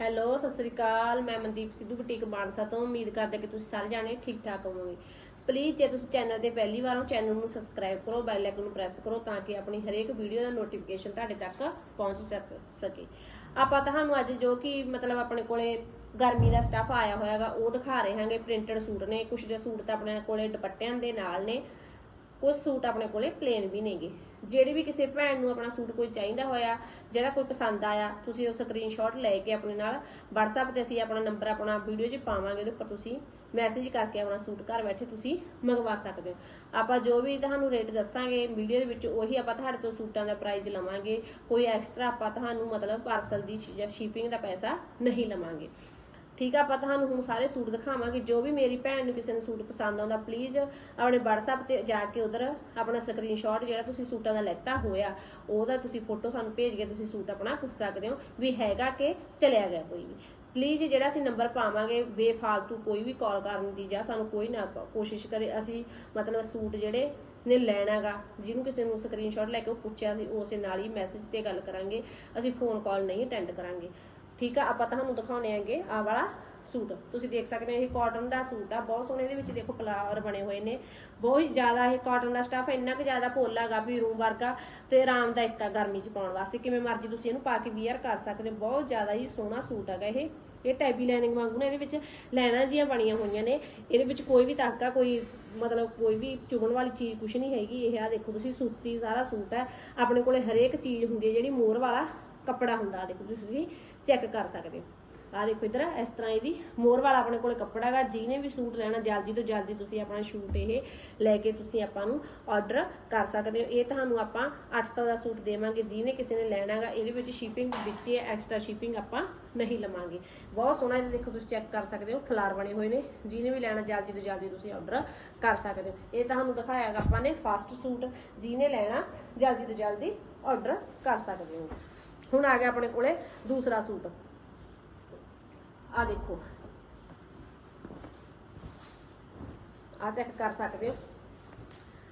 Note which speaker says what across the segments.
Speaker 1: Hello, Sat Sri ਅਕਾਲ। ਮੈਂ Mandeep Sidhu, boutique Mansa ਤੋਂ। ਉਮੀਦ ਕਰਦਾ ਕਿ ਤੁਸੀਂ ਸਾਰੇ ਜਾਣੇ ਠੀਕ ਠਾਕ ਹੋਵੋਗੇ। ਪਲੀਜ਼ ਜੇ ਤੁਸੀਂ ਚੈਨਲ ਤੇ ਪਹਿਲੀ ਵਾਰ ਹੋ ਚੈਨਲ ਨੂੰ ਸਬਸਕ੍ਰਾਈਬ ਕਰੋ ਬੈਲ ਆਈਕਨ ਨੂੰ ਪ੍ਰੈਸ ਕਰੋ, ਤਾਂ ਕਿ ਆਪਣੀ ਹਰੇਕ ਵੀਡੀਓ ਦਾ ਨੋਟੀਫਿਕੇਸ਼ਨ ਤੁਹਾਡੇ ਤੱਕ ਪਹੁੰਚ ਸਕੇ ਆਪਾਂ ਤੁਹਾਨੂੰ ਅੱਜ ਜੋ ਕਿ ਮਤਲਬ ਆਪਣੇ ਕੋਲੇ ਗਰਮੀ ਦਾ ਸਟੱਫ ਆਇਆ ਹੋਇਆਗਾ ਉਹ ਦਿਖਾ ਰਹੇ ਹਾਂਗੇ। ਪ੍ਰਿੰਟਡ ਸੂਟ ਨੇ ਕੁਝ ਦੇ ਸੂਟ ਤਾਂ ਆਪਣੇ ਕੋਲੇ ਦੁਪੱਟਿਆਂ ਦੇ ਨਾਲ ਨੇ। ਕੁਝ ਸੂਟ ਆਪਣੇ ਕੋਲੇ ਪਲੇਨ ਵੀ ਨੇਗੇ। ਜਿਹੜੀ ਵੀ ਕਿਸੇ ਭੈਣ ਨੂੰ ਆਪਣਾ ਸੂਟ ਕੋਈ ਚਾਹੀਦਾ ਹੋਇਆ, ਜਿਹੜਾ ਕੋਈ ਪਸੰਦ ਆਇਆ, ਤੁਸੀਂ ਉਹ ਸਕਰੀਨਸ਼ਾਟ ਲੈ ਕੇ ਆਪਣੇ ਨਾਲ WhatsApp ਤੇ ਅਸੀਂ ਆਪਣਾ ਨੰਬਰ ਆਪਣਾ ਵੀਡੀਓ 'ਚ ਪਾਵਾਂਗੇ, ਉਹਦੇ ਉੱਪਰ ਤੁਸੀਂ ਮੈਸੇਜ ਕਰਕੇ ਆਪਣਾ ਸੂਟ ਘਰ ਬੈਠੇ ਤੁਸੀਂ ਮੰਗਵਾ ਸਕਦੇ ਹੋ। ਆਪਾਂ ਜੋ ਵੀ ਤੁਹਾਨੂੰ ਰੇਟ ਦੱਸਾਂਗੇ ਵੀਡੀਓ ਦੇ ਵਿੱਚ ਉਹੀ ਆਪਾਂ ਤੁਹਾਡੇ ਤੋਂ ਸੂਟਾਂ ਦਾ ਪ੍ਰਾਈਸ ਲਵਾਂਗੇ। ਕੋਈ ਐਕਸਟਰਾ ਆਪਾਂ ਤੁਹਾਨੂੰ ਮਤਲਬ ਪਾਰਸਲ ਦੀ ਜਾਂ ਸ਼ਿਪਿੰਗ ਦਾ ਪੈਸਾ ਨਹੀਂ ਲਵਾਂਗੇ। ਠੀਕ ਆ, ਆਪਾਂ ਤੁਹਾਨੂੰ ਹੁਣ ਸਾਰੇ ਸੂਟ ਦਿਖਾਵਾਂਗੇ, ਜੋ ਵੀ ਮੇਰੀ ਭੈਣ ਨੂੰ ਕਿਸੇ ਨੂੰ ਸੂਟ ਪਸੰਦ ਆਉਂਦਾ ਪਲੀਜ਼ ਆਪਣੇ WhatsApp ਤੇ ਜਾ ਕੇ ਉਧਰ ਆਪਣਾ ਸਕਰੀਨਸ਼ਾਟ ਜਿਹੜਾ ਤੁਸੀਂ ਸੂਟਾਂ ਦਾ ਲੈਤਾ ਹੋਇਆ, ਉਹਦਾ ਤੁਸੀਂ ਫੋਟੋ ਸਾਨੂੰ ਭੇਜ ਕੇ ਤੁਸੀਂ ਸੂਟ ਆਪਣਾ ਪੁੱਛ ਸਕਦੇ ਹੋ ਵੀ ਹੈਗਾ ਕਿ ਚਲਿਆ ਗਿਆ ਕੋਈ ਵੀ। ਪਲੀਜ਼ ਜਿਹੜਾ ਅਸੀਂ ਨੰਬਰ ਪਾਵਾਂਗੇ, ਬੇਫਾਲਤੂ ਕੋਈ ਵੀ ਕਾਲ ਕਰਨ ਦੀ ਜਾਂ ਸਾਨੂੰ ਕੋਈ ਨਾ ਕੋਸ਼ਿਸ਼ ਕਰੇ, ਅਸੀਂ ਮਤਲਬ ਸੂਟ ਜਿਹੜੇ ਨੇ ਲੈਣਾਗਾ ਜਿਹਨੂੰ ਕਿਸੇ ਨੂੰ ਸਕਰੀਨਸ਼ਾਟ ਲੈ ਕੇ ਉਹ ਪੁੱਛਿਆ ਸੀ ਉਸੇ ਨਾਲ ਹੀ ਮੈਸੇਜ ਤੇ ਗੱਲ ਕਰਾਂਗੇ, ਅਸੀਂ ਫੋਨ ਕਾਲ ਨਹੀਂ ਅਟੈਂਡ ਕਰਾਂਗੇ। ਠੀਕ ਆ? ਆਪਾਂ ਤੁਹਾਨੂੰ ਦਿਖਾਉਣੇ ਆਂਗੇ ਆ ਵਾਲਾ ਸੂਟ। ਤੁਸੀਂ ਦੇਖ ਸਕਦੇ ਹੋ, ਇਹ ਕਾਟਨ ਦਾ ਸੂਟ ਆ। ਬਹੁਤ ਸੋਹਣੇ ਇਹਦੇ ਵਿੱਚ ਦੇਖੋ ਫਲਾਵਰ ਬਣੇ ਹੋਏ ਨੇ। ਬਹੁਤ ਹੀ ਜ਼ਿਆਦਾ ਇਹ ਕਾਟਨ ਦਾ ਸਟਾਫ ਇੰਨਾ ਕੁ ਜ਼ਿਆਦਾ ਪੋਲਾਗਾ ਵੀ ਰੂਮ ਵਰਗਾ ਤੇ ਆਰਾਮਦਾਇਕ ਆ ਗਰਮੀ 'ਚ ਪਾਉਣ ਵਾਸਤੇ। ਕਿਵੇਂ ਮਰਜ਼ੀ ਤੁਸੀਂ ਇਹਨੂੰ ਪਾ ਕੇ ਵੀਅਰ ਕਰ ਸਕਦੇ ਹੋ। ਬਹੁਤ ਜ਼ਿਆਦਾ ਹੀ ਸੋਹਣਾ ਸੂਟ ਹੈਗਾ ਇਹ। ਇਹ ਟੈਬੀ ਲਾਈਨਿੰਗ ਵਾਂਗੂ ਨਾ ਇਹਦੇ ਵਿੱਚ ਲਾਈਨਾਂ ਜੀਆਂ ਬਣੀਆਂ ਹੋਈਆਂ ਨੇ। ਇਹਦੇ ਵਿੱਚ ਕੋਈ ਵੀ ਤਾਕਾ ਕੋਈ ਮਤਲਬ ਕੋਈ ਵੀ ਚੁਗਣ ਵਾਲੀ ਚੀਜ਼ ਕੁਛ ਨਹੀਂ ਹੈਗੀ। ਇਹ ਆ ਦੇਖੋ ਤੁਸੀਂ ਸੂਤੀ ਸਾਰਾ ਸੂਟ ਹੈ। ਆਪਣੇ ਕੋਲੇ ਹਰੇਕ ਚੀਜ਼ ਹੁੰਦੀ ਹੈ ਜਿਹੜੀ ਮੋਰ ਵਾਲਾ ਕੱਪੜਾ ਹੁੰਦਾ, ਆਹ ਦੇਖੋ ਤੁਸੀਂ ਚੈੱਕ ਕਰ ਸਕਦੇ ਹੋ। ਆ ਦੇਖੋ ਇਧਰ, ਇਸ ਤਰ੍ਹਾਂ ਇਹਦੀ ਮੋਰ ਵਾਲਾ ਆਪਣੇ ਕੋਲੇ ਕੱਪੜਾ ਹੈਗਾ, ਜਿਹਨੇ ਵੀ ਸੂਟ ਲੈਣਾ, ਜਲਦੀ ਤੋਂ ਜਲਦੀ ਤੁਸੀਂ ਆਪਣਾ ਸ਼ੂਟ ਇਹ ਲੈ ਕੇ ਤੁਸੀਂ ਆਪਾਂ ਨੂੰ ਆਰਡਰ ਕਰ ਸਕਦੇ ਹੋ। ਇਹ ਤੁਹਾਨੂੰ ਆਪਾਂ 800 ਦਾ ਸੂਟ ਦੇਵਾਂਗੇ, ਜਿਹਨੇ ਕਿਸੇ ਨੇ ਲੈਣਾ ਹੈਗਾ, ਇਹਦੇ ਵਿੱਚ ਸ਼ਿਪਿੰਗ ਵਿੱਚ ਹੈ ਐਕਸਟਰਾ ਸ਼ਿਪਿੰਗ ਆਪਾਂ ਨਹੀਂ ਲਵਾਂਗੇ। ਬਹੁਤ ਸੋਹਣਾ ਇਹ ਦੇਖੋ ਤੁਸੀਂ ਚੈੱਕ ਕਰ ਸਕਦੇ ਹੋ, ਫਲਾਰ ਬਣੇ ਹੋਏ ਨੇ, ਜਿਹਨੇ ਵੀ ਲੈਣਾ, ਜਲਦੀ ਤੋਂ ਜਲਦੀ ਤੁਸੀਂ ਆਰਡਰ ਕਰ ਸਕਦੇ ਹੋ। ਇਹ ਤੁਹਾਨੂੰ ਦਿਖਾਇਆ ਹੈਗਾ ਆਪਾਂ ਨੇ ਫਾਸਟ ਸੂਟ, ਜਿਹਨੇ ਲੈਣਾ, ਜਲਦੀ ਤੋਂ ਜਲਦੀ ਆਰਡਰ ਕਰ ਸਕਦੇ ਹੋ। ਹੁਣ ਆ ਗਿਆ ਆਪਣੇ ਕੋਲੇ ਦੂਸਰਾ ਸੂਟ। ਆ ਦੇਖੋ। ਆ ਚੈੱਕ ਕਰ ਸਕਦੇ ਹੋ।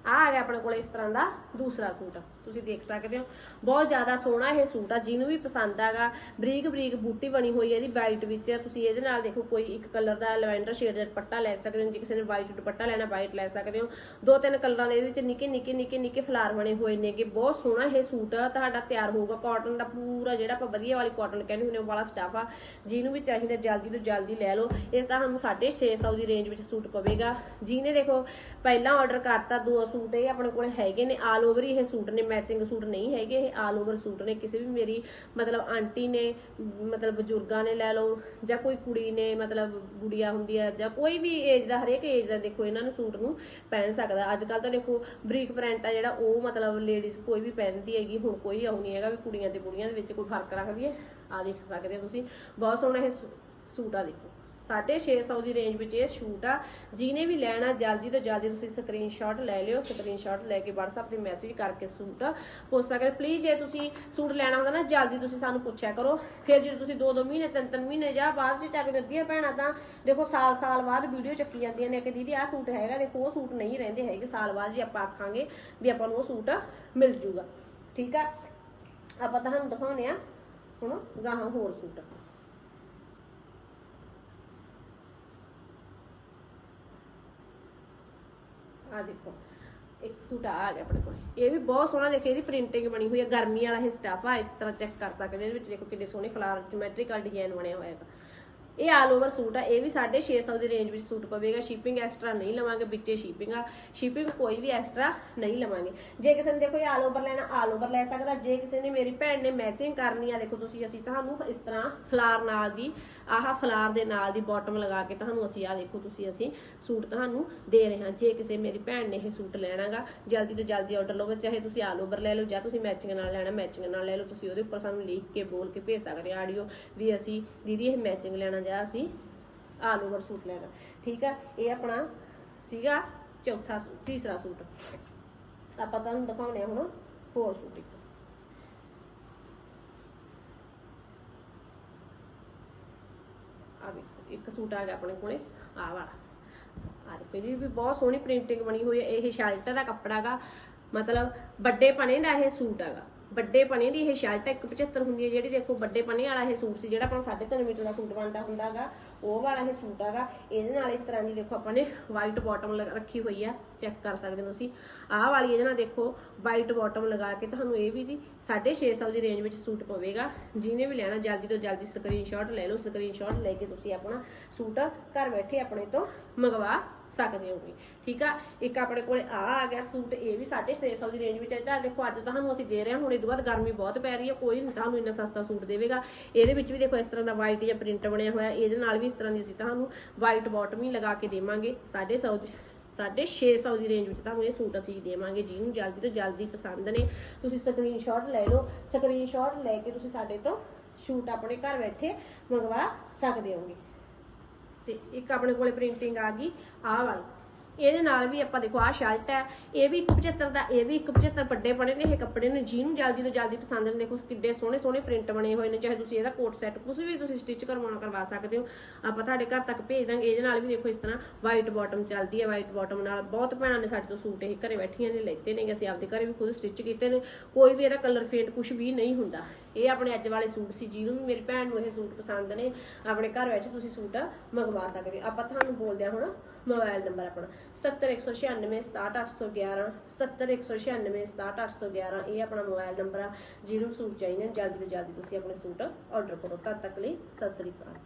Speaker 1: ਆ ਆ ਗਿਆ ਆਪਣੇ ਕੋਲ ਇਸ ਤਰ੍ਹਾਂ ਦਾ ਦੂਸਰਾ ਸੂਟ। ਤੁਸੀਂ ਦੇਖ ਸਕਦੇ ਹੋ। ਬਹੁਤ ਜ਼ਿਆਦਾ ਸੋਹਣਾ ਇਹ ਸੂਟ ਆ, ਜਿਹਨੂੰ ਵੀ ਪਸੰਦ ਆਗਾ। ਬਰੀਕ ਬਰੀਕ ਬੂਟੀ ਬਣੀ ਹੋਈ ਹੈ ਇਹਦੀ ਵਾਈਟ ਵਿੱਚ। ਤੁਸੀਂ ਇਹਦੇ ਨਾਲ ਦੇਖੋ, ਕੋਈ ਇੱਕ ਕਲਰ ਦਾ ਲਵੈਂਡਰ ਸ਼ੇਡ ਦਾ ਦੁਪੱਟਾ ਲੈ ਸਕਦੇ ਹੋ, ਜੇ ਕਿਸੇ ਨੇ ਵਾਈਟ ਦੁਪੱਟਾ ਲੈਣਾ ਵਾਈਟ ਲੈ ਸਕਦੇ ਹੋ। ਦੋ ਤਿੰਨ ਕਲਰਾਂ ਦੇ ਇਹਦੇ ਵਿੱਚ ਨਿੱਕੇ ਨਿੱਕੇ ਨਿੱਕੇ ਨਿੱਕੇ ਫਲਾਰ ਬਣੇ ਹੋਏ ਨੇਗੇ। ਬਹੁਤ ਸੋਹਣਾ ਇਹ ਸੂਟ ਤੁਹਾਡਾ ਤਿਆਰ ਹੋਊਗਾ। ਕਾਟਨ ਦਾ ਪੂਰਾ ਜਿਹੜਾ ਆਪਾਂ ਵਧੀਆ ਵਾਲੀ ਕਾਟਨ ਕਹਿੰਦੇ ਹੁੰਦੇ ਉਹ ਵਾਲਾ ਸਟਾਫ ਆ। ਜਿਹਨੂੰ ਵੀ ਚਾਹੀਦਾ, ਜਲਦੀ ਤੋਂ ਜਲਦੀ ਲੈ ਲਓ। ਇਹ ਤੁਹਾਨੂੰ 650 ਦੀ ਰੇਂਜ ਵਿੱਚ ਸੂਟ ਪਵੇਗਾ। ਜਿਹਨੇ ਦੇਖੋ, ਪਹਿਲਾਂ ਆਰਡਰ ਕਰਤਾ ਦੋ ਸੂਟ ਸੂਟ ਇਹ ਆਪਣੇ ਕੋਲ ਹੈਗੇ ਨੇ ਆਲ ਓਵਰ ਹੀ ਇਹ ਸੂਟ ਨੇ ਮੈਚਿੰਗ ਸੂਟ ਨਹੀਂ ਹੈਗੇ, ਇਹ ਆਲ ਓਵਰ ਸੂਟ ਨੇ। ਕਿਸੇ ਵੀ ਮੇਰੀ ਮਤਲਬ ਆਂਟੀ ਨੇ, ਮਤਲਬ ਬਜ਼ੁਰਗਾਂ ਨੇ ਲੈ ਲਓ, ਜਾਂ ਕੋਈ ਕੁੜੀ ਨੇ ਮਤਲਬ ਗੁੜੀਆ ਹੁੰਦੀ ਹੈ ਜਾਂ ਕੋਈ ਵੀ ਏਜ ਦਾ, ਹਰੇਕ ਏਜ ਦਾ ਦੇਖੋ ਇਹਨਾਂ ਨੂੰ ਸੂਟ ਨੂੰ ਪਹਿਨ ਸਕਦਾ। ਅੱਜ ਕੱਲ ਤਾਂ ਦੇਖੋ ਬਰੀਕ ਪ੍ਰਿੰਟ ਆ ਜਿਹੜਾ, ਉਹ ਮਤਲਬ ਲੇਡੀਜ਼ ਕੋਈ ਵੀ ਪਹਿਨਦੀ ਹੈਗੀ, ਹੁਣ ਕੋਈ ਆਉ ਨਹੀਂ ਹੈਗਾ ਵੀ ਕੁੜੀਆਂ ਤੇ ਬੁੜੀਆਂ ਦੇ ਵਿੱਚ ਕੋਈ ਫ਼ਰਕ ਰੱਖਦੀ ਹੈ। ਆ ਦੇਖ ਸਕਦੇ ਹੋ ਤੁਸੀਂ, ਬਹੁਤ ਸੋਹਣਾ ਇਹ ਸੂ- ਸੂਟ ਆ ਦੇਖੋ। 650 ਦੀ ਰੇਂਜ ਵਿੱਚ ਇਹ ਸ਼ੂਟ ਆ। ਜਿਹਨੇ ਵੀ ਲੈਣਾ, ਜਲਦੀ ਤੋਂ ਜਲਦੀ ਤੁਸੀਂ ਸਕਰੀਨਸ਼ਾਟ ਲੈ ਲਿਓ। ਸਕਰੀਨਸ਼ਾਟ ਲੈ ਕੇ WhatsApp ਤੇ ਮੈਸੇਜ ਕਰਕੇ ਸੂਟ ਪੁੱਛ ਸਕਦੇ ਪਲੀਜ਼ ਜੇ ਤੁਸੀਂ ਸੂਟ ਲੈਣਾ ਹੁੰਦਾ ਨਾ, ਜਲਦੀ ਤੁਸੀਂ ਸਾਨੂੰ ਪੁੱਛਿਆ ਕਰੋ। ਫਿਰ ਜਦੋਂ ਤੁਸੀਂ 2-2 ਮਹੀਨੇ 3-3 ਮਹੀਨੇ ਜਾਂ ਬਾਅਦ ਚ ਚੱਕ ਦਿੰਦੀਆਂ ਭੈਣਾਂ ਤਾਂ ਦੇਖੋ ਸਾਲ-ਸਾਲ ਬਾਅਦ ਵੀਡੀਓ ਚੱਕੀ ਜਾਂਦੀਆਂ ਨੇ ਕਿ ਦੀਦੀ ਆਹ ਸੂਟ ਹੈਗਾ, ਦੇਖੋ ਉਹ ਸੂਟ ਨਹੀਂ ਰਹਿੰਦੇ ਹੈਗੇ। ਸਾਲ ਬਾਅਦ ਜੇ ਆਪਾਂ ਆਖਾਂਗੇ ਵੀ ਆਪਾਂ ਨੂੰ ਉਹ ਸੂਟ ਮਿਲ ਜੂਗਾ। ਠੀਕ ਆ? ਆਪਾਂ ਤੁਹਾਨੂੰ ਦਿਖਾਉਣੇ ਆ ਹੁਣ ਗਾਹਾਂ ਹੋਰ ਸੂਟ ਆ ਦੇਖੋ, ਇੱਕ ਸੂਟ ਆ ਗਿਆ ਆਪਣੇ ਕੋਲ। ਇਹ ਵੀ ਬਹੁਤ ਸੋਹਣਾ ਦੇਖੇ, ਇਹਦੀ ਪ੍ਰਿੰਟਿੰਗ ਬਣੀ ਹੋਈ ਹੈ ਗਰਮੀ ਵਾਲਾ ਇਹ ਸਟਾਫ ਆ, ਇਸ ਤਰ੍ਹਾਂ ਚੈੱਕ ਕਰ ਸਕਦੇ ਹੋ ਇਹਦੇ ਵਿੱਚ। ਦੇਖੋ ਕਿੰਨੇ ਸੋਹਣੇ ਫਲਾਰ ਜਿਓਮੈਟ੍ਰੀਕਲ ਡਿਜ਼ਾਈਨ ਬਣਿਆ ਹੋਇਆ ਹੈ ਇਹ ਆਲ ਓਵਰ ਸੂਟ ਆ, ਇਹ ਵੀ 650 ਦੀ ਰੇਂਜ ਵਿੱਚ ਸੂਟ ਪਵੇਗਾ। ਸ਼ਿਪਿੰਗ ਐਕਸਟਰਾ ਨਹੀਂ ਲਵਾਂਗੇ, ਵਿੱਚੇ ਸ਼ਿਪਿੰਗ ਆ। ਸ਼ਿਪਿੰਗ ਕੋਈ ਵੀ ਐਕਸਟਰਾ ਨਹੀਂ ਲਵਾਂਗੇ। ਜੇ ਕਿਸੇ ਨੇ ਦੇਖੋ ਇਹ ਆਲ ਓਵਰ ਲੈਣਾ ਆਲ ਓਵਰ ਲੈ ਸਕਦਾ। ਜੇ ਕਿਸੇ ਨੇ ਮੇਰੀ ਭੈਣ ਨੇ ਮੈਚਿੰਗ ਕਰਨੀ ਆ, ਦੇਖੋ ਤੁਸੀਂ, ਅਸੀਂ ਤੁਹਾਨੂੰ ਇਸ ਤਰ੍ਹਾਂ ਫਲਾਰ ਨਾਲ ਦੀ, ਆਹ ਫਲਾਰ ਦੇ ਨਾਲ ਦੀ ਬਾਟਮ ਲਗਾ ਕੇ ਤੁਹਾਨੂੰ ਅਸੀਂ ਆ ਦੇਖੋ ਤੁਸੀਂ, ਅਸੀਂ ਸੂਟ ਤੁਹਾਨੂੰ ਦੇ ਰਹੇ ਹਾਂ। ਜੇ ਕਿਸੇ ਮੇਰੀ ਭੈਣ ਨੇ ਇਹ ਸੂਟ ਲੈਣਾਗਾ, ਜਲਦੀ ਤੋਂ ਜਲਦੀ ਆਰਡਰ ਲਓ ਚਾਹੇ ਤੁਸੀਂ ਆਲ ਓਵਰ ਲੈ ਲਓ, ਜਾਂ ਤੁਸੀਂ ਮੈਚਿੰਗ ਨਾਲ ਲੈਣਾ ਮੈਚਿੰਗ ਨਾਲ ਲੈ ਲਓ, ਤੁਸੀਂ ਉਹਦੇ ਉੱਪਰ ਸਾਨੂੰ ਲਿਖ ਕੇ, ਬੋਲ ਕੇ ਭੇਜ ਸਕਦੇ ਆਡੀਓ ਵੀ ਅਸੀਂ ਦੀਦੀ ਇਹ ਮੈਚਿੰਗ ਲੈਣਾ ਜਾਂ ਅਸੀਂ ਆਲ ਓਵਰ ਸੂਟ ਲੈਣਾ। ਠੀਕ ਆ, ਇਹ ਆਪਣਾ ਸੀਗਾ ਚੌਥਾ ਤੀਸਰਾ ਸੂਟ। ਆਪਾਂ ਤੁਹਾਨੂੰ ਦਿਖਾਉਣੇ ਆ ਹੁਣ ਹੋਰ ਸੂਟ ਇੱਕ। ਆ ਦੇਖੋ ਇੱਕ ਸੂਟ ਆ ਗਿਆ ਆਪਣੇ ਕੋਲੇ ਆ ਵਾਲਾ। ਆ ਦੇਖੋ, ਇਹਦੀ ਵੀ ਬਹੁਤ ਸੋਹਣੀ ਪ੍ਰਿੰਟਿੰਗ ਬਣੀ ਹੋਈ ਹੈ, ਇਹ ਸ਼ਰਟ ਦਾ ਕੱਪੜਾ ਗਾ ਮਤਲਬ ਵੱਡੇ ਪਣੇ ਦਾ ਇਹ ਸੂਟ ਹੈਗਾ। ਵੱਡੇ ਪਣੇ ਦੀ ਇਹ ਸ਼ਰਟ 175 ਹੁੰਦੀ ਹੈ, ਜਿਹੜੀ ਦੇਖੋ ਵੱਡੇ ਪਨੇ ਵਾਲਾ ਇਹ ਸੂਟ ਸੀ, ਜਿਹੜਾ ਆਪਣਾ 3.5 ਮੀਟਰ ਦਾ ਸੂਟ ਬਣਦਾ ਹੁੰਦਾਗਾ ਉਹ ਵਾਲਾ ਇਹ ਸੂਟ ਹੈਗਾ। ਇਹਦੇ ਨਾਲ ਇਸ ਤਰ੍ਹਾਂ ਦੀ ਦੇਖੋ ਆਪਾਂ ਨੇ ਵਾਈਟ ਬਾਟਮ ਰੱਖੀ ਹੋਈ ਆ। ਚੈੱਕ ਕਰ ਸਕਦੇ ਹੋ ਤੁਸੀਂ। ਆਹ ਵਾਲੀ ਇਹਦੇ ਨਾਲ ਦੇਖੋ ਵਾਈਟ ਬਾਟਮ ਲਗਾ ਕੇ ਤੁਹਾਨੂੰ ਇਹ ਵੀ ਜੀ 650 ਦੀ ਰੇਂਜ ਵਿੱਚ ਸੂਟ ਪਵੇਗਾ। ਜਿਹਨੇ ਵੀ ਲੈਣਾ, ਜਲਦੀ ਤੋਂ ਜਲਦੀ ਸਕਰੀਨਸ਼ਾਟ ਲੈ ਲਓ। ਸਕਰੀਨਸ਼ਾਟ ਲੈ ਕੇ ਤੁਸੀਂ ਆਪਣਾ ਸੂਟ ਘਰ ਬੈਠੇ ਆਪਣੇ ਤੋਂ ਮੰਗਵਾ ਸਕਦੇ ਹੋਗੇ ਠੀਕ ਆ? ਇੱਕ ਆਪਣੇ ਕੋਲੇ ਆ ਆ ਗਿਆ ਸੂਟ, ਇਹ ਵੀ 650 ਦੀ ਰੇਂਜ ਵਿੱਚ ਹੈ। ਤਾਂ ਦੇਖੋ, ਅੱਜ ਤੁਹਾਨੂੰ ਅਸੀਂ ਦੇ ਰਹੇ ਹਾਂ, ਹੁਣ ਇਹ ਤੋਂ ਬਾਅਦ ਗਰਮੀ ਬਹੁਤ ਪੈ ਰਹੀ ਹੈ, ਕੋਈ ਨਹੀਂ ਤੁਹਾਨੂੰ ਇੰਨਾ ਸਸਤਾ ਸੂਟ ਦੇਵੇਗਾ। ਇਹਦੇ ਵਿੱਚ ਵੀ ਦੇਖੋ, ਇਸ ਤਰ੍ਹਾਂ ਦਾ ਵਾਈਟ ਜਾਂ ਪ੍ਰਿੰਟ ਬਣਿਆ ਹੋਇਆ, ਇਹਦੇ ਨਾਲ ਵੀ ਇਸ ਤਰ੍ਹਾਂ ਦੀ ਅਸੀਂ ਤੁਹਾਨੂੰ ਵਾਈਟ ਬਾਟਮ ਹੀ ਲਗਾ ਕੇ ਦੇਵਾਂਗੇ। 650 ਦੀ, ਸਾਢੇ 600 ਦੀ ਰੇਂਜ ਵਿੱਚ ਤੁਹਾਨੂੰ ਇਹ ਸੂਟ ਅਸੀਂ ਦੇਵਾਂਗੇ। ਜਿਹਨੂੰ ਜਲਦੀ ਤੋਂ ਜਲਦੀ ਪਸੰਦ ਨੇ, ਤੁਸੀਂ ਸਕਰੀਨਸ਼ਾਟ ਲੈ ਲਓ। ਸਕਰੀਨਸ਼ਾਟ ਲੈ ਕੇ ਤੁਸੀਂ ਸਾਡੇ ਤੋਂ ਸ਼ੂਟ ਆਪਣੇ ਘਰ ਬੈਠੇ ਮੰਗਵਾ ਸਕਦੇ ਹੋਗੇ। ਤੇ ਇੱਕ ਆਪਣੇ ਕੋਲੇ ਪ੍ਰਿੰਟਿੰਗ ਆ ਗਈ ਆਹ ਵਾਲੀ। ਇਹਦੇ ਨਾਲ ਵੀ ਆਪਾਂ ਦੇਖੋ ਆਹ ਸ਼ਰਟ ਹੈ, ਇਹ ਵੀ 175 ਦਾ, ਇਹ ਵੀ 175 ਵੱਡੇ ਬਣੇ ਨੇ, ਇਹ ਕੱਪੜੇ ਨੇ, ਜਿਹਨੂੰ ਜਲਦੀ ਤੋਂ ਜਲਦੀ ਪਸੰਦ ਨੇ, ਦੇਖੋ ਕਿੱਡੇ ਸੋਹਣੇ ਸੋਹਣੇ ਪ੍ਰਿੰਟ ਬਣੇ ਹੋਏ ਨੇ, ਚਾਹੇ ਤੁਸੀਂ ਇਹਦਾ ਕੋਟ ਸੈੱਟ ਕੁਝ ਵੀ ਤੁਸੀਂ ਸਟਿਚ ਕਰਵਾਉਣਾ ਕਰਵਾ ਸਕਦੇ ਹੋ, ਆਪਾਂ ਤੁਹਾਡੇ ਘਰ ਤੱਕ ਭੇਜ ਦਾਂਗੇ, ਇਹਦੇ ਨਾਲ ਵੀ ਦੇਖੋ ਇਸ ਤਰ੍ਹਾਂ ਵਾਈਟ ਬਾਟਮ ਚੱਲਦੀ ਹੈ ਵਾਈਟ ਬਾਟਮ ਨਾਲ ਬਹੁਤ ਭੈਣਾਂ ਨੇ ਸਾਡੇ ਤੋਂ ਸੂਟ ਇਹ ਘਰੇ ਬੈਠੀਆਂ ਨੇ, ਲੈਤੇ ਨੇਗੇ, ਅਸੀਂ ਆਪਦੇ ਘਰੇ ਵੀ ਖੁਦ ਸਟਿਚ ਕੀਤੇ ਨੇ, ਕੋਈ ਵੀ ਇਹਦਾ ਕਲਰ ਫੇਡ ਕੁਝ ਵੀ ਨਹੀਂ ਹੁੰਦਾ। ਇਹ ਆਪਣੇ ਅੱਜ ਵਾਲੇ ਸੂਟ ਸੀ, ਜਿਹਨੂੰ ਵੀ ਮੇਰੀ ਭੈਣ ਨੂੰ ਇਹ ਸੂਟ ਪਸੰਦ ਨੇ, ਆਪਣੇ ਘਰ ਬੈਠੇ ਤੁਸੀਂ ਸੂਟ ਮੰਗਵਾ ਸਕਦੇ ਹੋ। ਆਪਾਂ ਤੁਹਾਨੂੰ ਬੋਲਦੇ ਹਾਂ ਹੁਣ ਮੋਬਾਈਲ ਨੰਬਰ ਆਪਣਾ 70196 67811 70196 67811 ਇਹ ਆਪਣਾ ਮੋਬਾਈਲ ਨੰਬਰ ਆ। ਜਿਹਨੂੰ ਸੂਟ ਚਾਹੀਦੇ ਜਲਦੀ ਤੋਂ ਜਲਦੀ ਤੁਸੀਂ ਆਪਣੇ ਸੂਟ ਆਰਡਰ ਕਰੋ। ਤਦ ਤੱਕ ਲਈ ਸਤਿ ਸ੍ਰੀ ਅਕਾਲ।